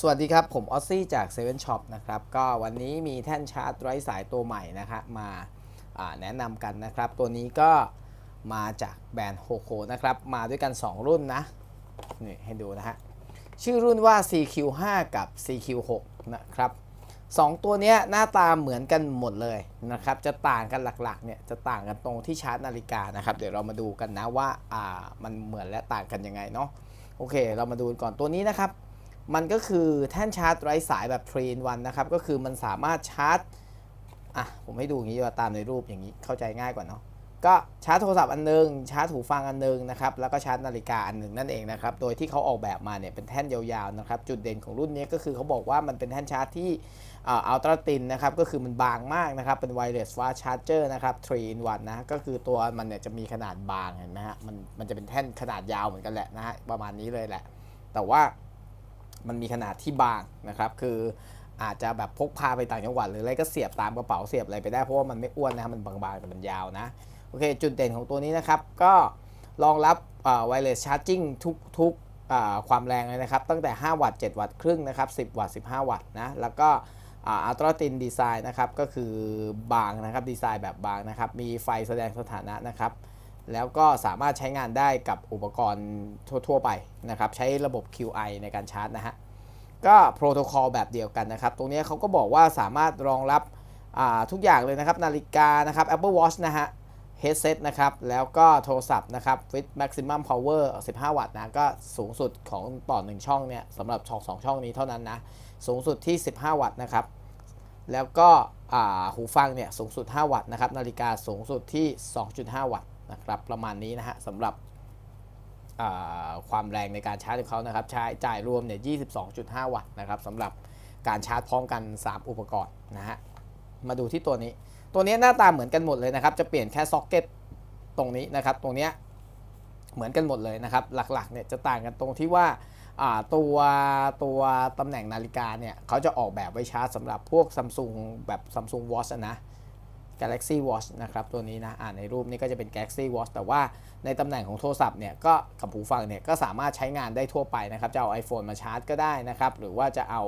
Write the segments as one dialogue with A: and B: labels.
A: สวัสดีครับ ผมออซซี่จาก7 e ช็อปนะครับ ก็วันนี้มีแท่นชาร์จไร้สายตัวใหม่นะครับมาแนะนำกันนะครับ ตัวนี้ก็มาจากแบรนด์โฮโคนะครับ มาด้วยกัน 2 รุ่นนะ นี่ให้ดูนะฮะ ชื่อรุ่นว่า CQ5 กับ CQ6 นะครับสองตัวนี้หน้าตาเหมือนกันหมดเลยนะครับ จะต่างกันหลักๆ เนี่ยจะต่างกันตรงที่ชาร์จนาฬิกานะครับ เดี๋ยวเรามาดูกันนะว่าอ่ามันเหมือนและต่างกันยังไงเนาะ โอเค เรามาดูกันก่อนตัวนี้นะครับ มันก็คือแท่นชาร์จไร้สายแบบ3 in 1นะครับ ก็คือมันสามารถชาร์จ อะ ผมให้ดูอย่างนี้ว่าตามในรูปอย่างนี้เข้าใจง่ายกว่าเนาะ ก็ชาร์จโทรศัพท์อันหนึง ชาร์จหูฟังอันหนึงนะครับ แล้วก็ชาร์จนาฬิกาอันหนึ่งนั่นเองนะครับ โดยที่เขาออกแบบมาเนี่ยเป็นแท่นยาวๆนะครับ จุดเด่นของรุ่นนี้ก็คือเขาบอกว่ามันเป็นแท่นชาร์จที่อัลตร้าตินนะครับ ก็คือมันบางมากนะครับ เป็นไวเลสฟ้าชาร์เจอร์นะครับ3 in 1นะ ก็คือตัวมันเนี่ยจะมีขนาดบางเห็นไหมฮะ มันมันจะเป็นแท่นขนาดยาวเหมือนกันแหละนะฮะ ประมาณนี้เลยแหละ แต่ว่า มันมีขนาดที่บางนะครับคืออาจจะแบบพกพาไปต่างจังหวัดหรืออะไรก็เสียบตามกระเป๋าเสียบอะไรไปได้เพราะว่ามันไม่อ้วนนะครับมันบางๆแต่มันยาวนะโอเค จุดเด่นของตัวนี้นะครับก็รองรับไวเลสชาร์จิ่งทุกทุกอ่าความแรงเลยนะครับ ตั้งแต่ 5 วัตต์ 7 วัตต์ครึ่งนะครับ 10 วัตต์ 15 วัตต์นะแล้วก็อัลตร้าตินดีไซน์นะครับก็คือบางนะครับดีไซน์แบบบางนะครับ มีไฟแสดงสถานะนะครับ แล้วก็สามารถใช้งานได้กับอุปกรณ์ทั่ว ๆ ไปนะครับ ใช้ระบบ QI ในการชาร์จนะฮะ ก็โปรโตคอลแบบเดียวกันนะครับ ตรงนี้เขาก็บอกว่าสามารถรองรับทุกอย่างเลยนะครับ นาฬิกานะครับ Apple Watch นะฮะ headset นะครับ แล้วก็โทรศัพท์นะครับ with maximum power 15 วัตต์นะ ก็สูงสุดของต่อ 1 ช่องเนี่ยสำหรับช่อง 2 ช่องนี้เท่านั้นนะ สูงสุดที่ 15 วัตต์นะครับ แล้วก็หูฟังเนี่ยสูงสุด 5 วัตต์นะครับ นาฬิกาสูงสุดที่ 2.5 วัตต์ นะครับประมาณนี้นะฮะสำหรับความแรงในการชาร์จของเขานะครับใช้จ่ายรวมเนี่ย22.5 วัตต์นะครับสำหรับการชาร์จพร้อมกัน 3 อุปกรณ์นะฮะมาดูที่ตัวนี้ ตัวนี้หน้าตาเหมือนกันหมดเลยนะครับ จะเปลี่ยนแค่ซ็อกเก็ตตรงนี้นะครับ ตรงนี้เหมือนกันหมดเลยนะครับ หลักๆเนี่ยจะต่างกันตรงที่ว่าตัวตัวตำแหน่งนาฬิกาเนี่ยเขาจะออกแบบไว้ชาร์จสำหรับพวก Samsung แบบ Samsung Watch นะ Galaxy Watch นะครับตัวนี้นะอ่านในรูปนี้ก็จะเป็น Galaxy Watch แต่ว่าในตำแหน่งของโทรศัพท์เนี่ยก็กับหูฟังเนี่ยก็สามารถใช้งานได้ทั่วไปนะครับจะเอา iPhone มาชาร์จก็ได้นะครับหรือว่าจะเอา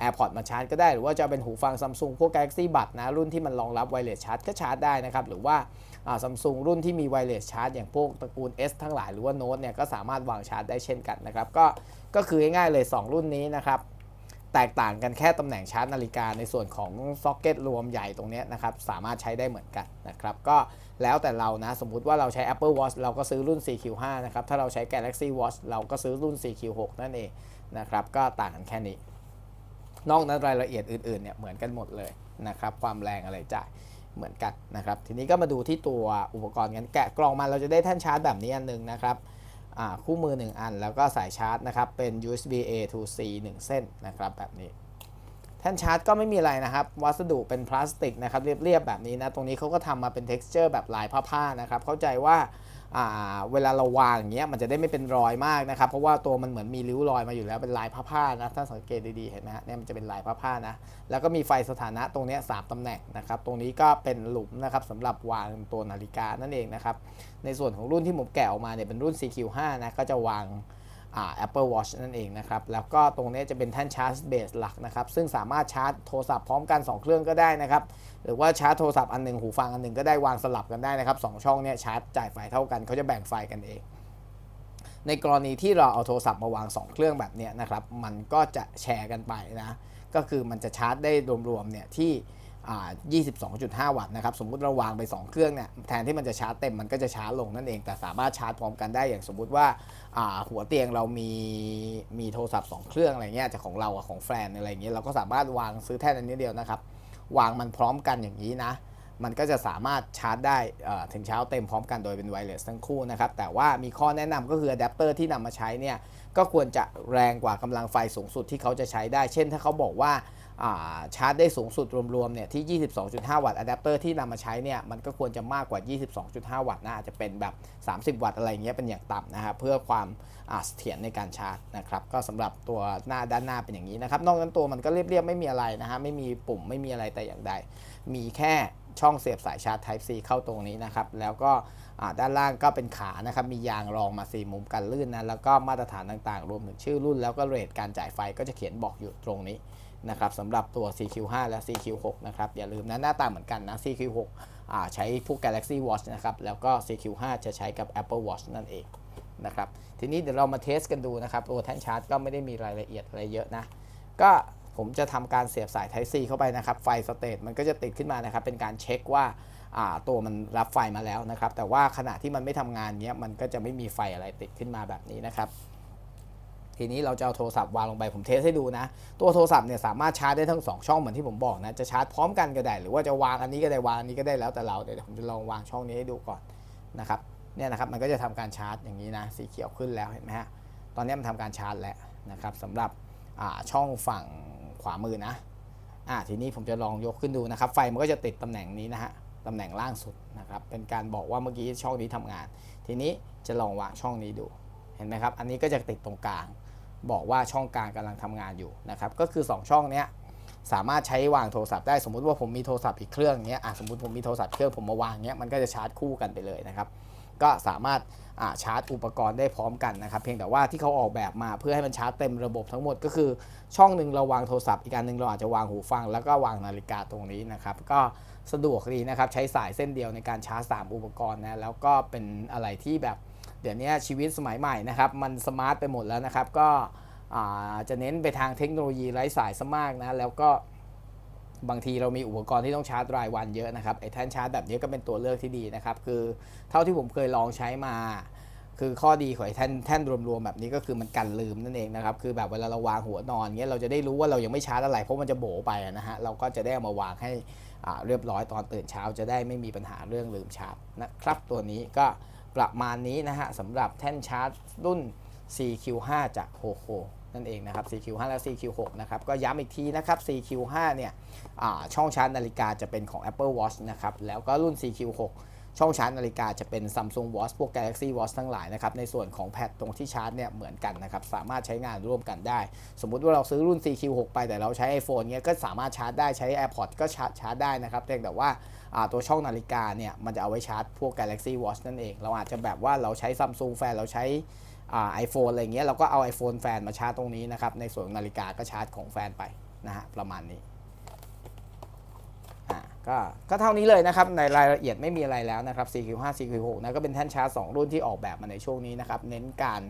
A: AirPods มาชาร์จก็ได้ หรือว่าจะเป็นหูฟัง Samsung พวก Galaxy Buds นะรุ่นที่มันรองรับไวเลสชาร์จก็ชาร์จได้นะครับหรือว่าซัมซุงรุ่นที่มีไวเลสชาร์จอย่างพวกตระกูล S ทั้งหลายหรือว่าโน้ตเนี่ยก็สามารถวางชาร์จได้เช่นกันนะครับก็ก็คือง่ายๆเลย 2 รุ่นนี้นะครับ แตกต่างกันแค่ตำแหน่งชาร์จนาฬิกาในส่วนของซ็อกเก็ตรวมใหญ่ตรงนี้นะครับ สามารถใช้ได้เหมือนกันนะครับ ก็แล้วแต่เรานะ สมมุติว่าเราใช้ Apple Watch เราก็ซื้อรุ่น 4Q5 นะครับ ถ้าเราใช้ Galaxy Watch เราก็ซื้อรุ่น 4Q6 นั่นเองนะครับ ก็ต่างกันแค่นี้ นอกนั้นรายละเอียดอื่นๆเนี่ยเหมือนกันหมดเลยนะครับ ความแรงอะไรจ่ายเหมือนกันนะครับ ทีนี้ก็มาดูที่ตัวอุปกรณ์กันแกะกล่องมาเราจะได้แท่นชาร์จแบบนี้อันหนึงนะครับ คู่มือ 1 อัน แล้วก็สายชาร์จนะครับเป็น USB A to C 1 เส้นนะครับแบบนี้ แท่นชาร์จก็ไม่มีอะไรนะครับ วัสดุเป็นพลาสติกนะครับเรียบๆแบบนี้นะ ตรงนี้เขาก็ทำมาเป็น t e x t อร์แบบลายผ้าๆนะครับ เข้าใจว่า เวลาเราวางอย่างเงี้ยมันจะได้ไม่เป็นรอยมากนะครับ เพราะว่าตัวมันเหมือนมีริ้วรอยมาอยู่แล้วเป็นลายผ้าผ้านะถ้าสังเกตดีๆเห็นไหมฮะเนี่ยมันจะเป็นลายผ้าผ้านะแล้วก็มีไฟสถานะตรงนี้สามตำแหน่งนะครับตรงนี้ก็เป็นหลุมนะครับสำหรับวางตัวนาฬิกานั่นเองนะครับในส่วนของรุ่นที่ผมแกะออกมาเนี่ยเป็นรุ่น CQ5 นะก็จะวาง Apple Watch นั่นเองนะครับ แล้วก็ตรงนี้จะเป็นแท่นชาร์จเบสหลักนะครับ ซึ่งสามารถชาร์จโทรศัพท์พร้อมกัน 2 เครื่องก็ได้นะครับ หรือว่าชาร์จโทรศัพท์อันหนึ่งหูฟังอันหนึ่งก็ได้วางสลับกันได้นะครับ2ช่องเนี่ยชาร์จจ่ายไฟเท่ากันเขาจะแบ่งไฟกันเอง ในกรณีที่เราเอาโทรศัพท์มาวาง 2 เครื่องแบบนี้นะครับ มันก็จะแชร์กันไปนะ ก็คือมันจะชาร์จได้รวมๆเนี่ยที่ 22.5 วัตต์นะครับ สมมุติเราวางไป 2 เครื่องเนี่ย แทนที่มันจะชาร์จเต็มมันก็จะชาร์จลงนั่นเอง แต่สามารถชาร์จพร้อมกันได้อย่างสมมุติว่าหัวเตียงเรามีมีโทรศัพท์ 2 เครื่องอะไรเงี้ยจากของเราของแฟนอะไรเงี้ยเราก็สามารถวางซื้อแท่นอันนี้เดียวนะครับ วางมันพร้อมกันอย่างนี้นะ มันก็จะสามารถชาร์จได้ถึงเช้าเต็มพร้อมกันโดยเป็นไวเลสทั้งคู่นะครับ แต่ว่ามีข้อแนะนำก็คืออะแดปเตอร์ที่นำมาใช้เนี่ยก็ควรจะแรงกว่ากำลังไฟสูงสุดที่เขาจะใช้ได้ เช่น ถ้าเขาบอกว่า ชาร์จได้สูงสุดรวมๆเนี่ยที่ 22.5 วัตต์อะแดปเตอร์ที่นำมาใช้เนี่ยมันก็ควรจะมากกว่า 22.5 วัตต์นะอาจจะเป็นแบบ 30 วัตต์อะไรเงี้ยเป็นอย่างต่ำนะครับเพื่อความเสถียรในการชาร์จนะครับก็สำหรับตัวหน้าด้านหน้าเป็นอย่างนี้นะครับนอกนั้นตัวมันก็เรียบๆไม่มีอะไรนะฮะไม่มีปุ่มไม่มีอะไรแต่อย่างใด มีแค่ช่องเสียบสายชาร์จ Type C เข้าตรงนี้นะครับ แล้วก็ด้านล่างก็เป็นขานะครับ มียางรองมา4มุมกันลื่นนะ แล้วก็มาตรฐานต่างๆ รวมถึงชื่อรุ่นแล้วก็เรทการจ่ายไฟก็จะเขียนบอกอยู่ตรงนี้ นะครับสำหรับตัว CQ5 และ CQ6 นะครับอย่าลืมนะหน้าตาเหมือนกันนะ CQ6 ใช้พวก Galaxy Watch นะครับแล้วก็ CQ5 จะใช้กับ Apple Watch นั่นเองนะครับทีนี้เดี๋ยวเรามาเทสกันดูนะครับตัวแท่นชาร์จก็ไม่ได้มีรายละเอียดอะไรเยอะนะ ก็ผมจะทำการเสียบสาย Type C เข้าไปนะครับ ไฟสเตทมันก็จะติดขึ้นมานะครับ เป็นการเช็คว่าอ่าตัวมันรับไฟมาแล้วนะครับ แต่ว่าขณะที่มันไม่ทำงานเนี้ยมันก็จะไม่มีไฟอะไรติดขึ้นมาแบบนี้นะครับ ทีนี้เราจะเอาโทรศัพท์วางลงไปผมเทสให้ดูนะ ตัวโทรศัพท์เนี่ยสามารถชาร์จได้ทั้ง 2 ช่องเหมือนที่ผมบอกนะ จะชาร์จพร้อมกันก็ได้ หรือว่าจะวางอันนี้ก็ได้วางอันนี้ก็ได้แล้วแต่เราเดี๋ยวผมจะลองวางช่องนี้ให้ดูก่อนนะครับเนี่ยนะครับมันก็จะทำการชาร์จอย่างนี้นะสีเขียวขึ้นแล้วเห็นไหมฮะตอนนี้มันทำการชาร์จแล้วนะครับสำหรับอ่าช่องฝั่งขวามือนะอ่าทีนี้ผมจะลองยกขึ้นดูนะครับ ไฟมันก็จะติดตำแหน่งนี้นะฮะตำแหน่งล่างสุดนะครับเป็นการบอกว่าเมื่อกี้ช่องนี้ทำงาน ทีนี้จะลองวางช่องนี้ดูเห็นไหมครับ อันนี้ก็จะติดตรงกลาง บอกว่าช่องกลางกำลังทำงานอยู่นะครับก็คือ 2 ช่องเนี้ยสามารถใช้วางโทรศัพท์ได้สมมุติว่าผมมีโทรศัพท์อีกเครื่องเนี้ยสมมติผมมีโทรศัพท์เครื่องผมมาวางเนี้ยมันก็จะชาร์จคู่กันไปเลยนะครับก็สามารถชาร์จอุปกรณ์ได้พร้อมกันนะครับ เพียงแต่ว่าที่เขาออกแบบมาเพื่อให้มันชาร์จเต็มระบบทั้งหมดก็คือช่องหนึ่งเราวางโทรศัพท์อีกอันหนึ่งเราอาจจะวางหูฟัง แล้วก็วางนาฬิกาตรงนี้นะครับ ก็สะดวกดีนะครับใช้สายเส้นเดียวในการชาร์จ 3 อุปกรณ์นะแล้วก็เป็นอะไรที่แบบ เดี๋ยวนี้ชีวิตสมัยใหม่นะครับมันสมาร์ทไปหมดแล้วนะครับ ก็จะเน้นไปทางเทคโนโลยีไร้สายซะมากนะแล้วก็บางทีเรามีอุปกรณ์ที่ต้องชาร์จรายวันเยอะนะครับไอ้แท่นชาร์จแบบนี้ก็เป็นตัวเลือกที่ดีนะครับ คือเท่าที่ผมเคยลองใช้มา คือข้อดีของไอ้แท่นแท่นรวมๆแบบนี้ก็คือมันกันลืมนั่นเองนะครับ คือแบบเวลาเราวางหัวนอนเงี้ยเราจะได้รู้ว่าเรายังไม่ชาร์จอะไรเพราะมันจะโบไปนะฮะเราก็จะได้เอามาวางให้เรียบร้อยตอนตื่นเช้าจะได้ไม่มีปัญหาเรื่องลืมชาร์จนะครับ ตัวนี้ก็ ประมาณนี้นะฮะสำหรับแท่นชาร์จรุ่น CQ5 จากโฮโนั่นเองนะครับ CQ5 และ CQ6 นะครับก็ย้ำอีกทีนะครับ CQ5 เนี่ยช่องชาร์จนาฬิกาจะเป็นของ Apple Watch นะครับแล้วก็รุ่น CQ6 ช่องชาร์จนาฬิกาจะเป็น Samsung Watch พวก Galaxy Watch ทั้งหลายนะครับ ในส่วนของแพดตรงที่ชาร์จเนี่ยเหมือนกันนะครับ สามารถใช้งานร่วมกันได้ สมมุติว่าเราซื้อรุ่น CQ6 ไปแต่เราใช้ iPhone เงี้ยก็สามารถชาร์จได้ใช้ AirPods ก็ชาร์จชาร์จได้นะครับเพียงแต่ว่าอ่าตัวช่องนาฬิกาเนี่ยมันจะเอาไว้ชาร์จพวก Galaxy Watch นั่นเอง เราอาจจะแบบว่าเราใช้ Samsung แฟนเราใช้ไอโฟนอะไรเงี้ยเราก็เอา iPhone แฟนมาชาร์จตรงนี้นะครับในส่วนนาฬิกาก็ชาร์จของแฟนไปนะฮะประมาณนี้ ก็ก็เท่านี้เลยนะครับ ในรายละเอียดไม่มีอะไรแล้วนะครับ CQ5 CQ6 นะก็เป็นแท่นชาร์จ 2 รุ่นที่ออกแบบมาในช่วงนี้นะครับ เน้นการ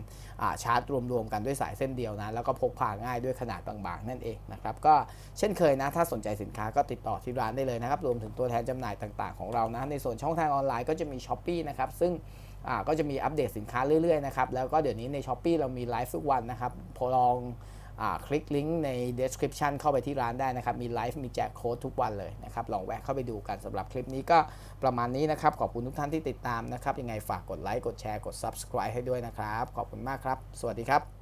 A: าชาร์จรวมๆกันด้วยสายเส้นเดียวนะ แล้วก็พกพาง่ายด้วยขนาดบางๆ นั่นเองนะครับ ก็เช่นเคยนะ ถ้าสนใจสินค้าก็ติดต่อที่ร้านได้เลยนะครับ รวมถึงตัวแทนจำหน่ายต่างๆของเรานะ ในส่วนช่องทางออนไลน์ก็จะมี s h อ p e e นะครับซึ่งก็จะมีอัปเดตสินค้าเรื่อยๆนะครับแล้วก็เดี๋ยวนี้ใน s h อ p e e เรามีไลฟ์ทุกวันนะครับพอลอง คลิกลิงก์ใน description เข้าไปที่ร้านได้นะครับ มีไลฟ์มีแจกโค้ดทุกวันเลยนะครับ ลองแวะเข้าไปดูกันสำหรับคลิปนี้ก็ประมาณนี้นะครับ ขอบคุณทุกท่านที่ติดตามนะครับ ยังไงฝากกดไลค์กดแชร์กด subscribe ให้ด้วยนะครับ ขอบคุณมากครับ สวัสดีครับ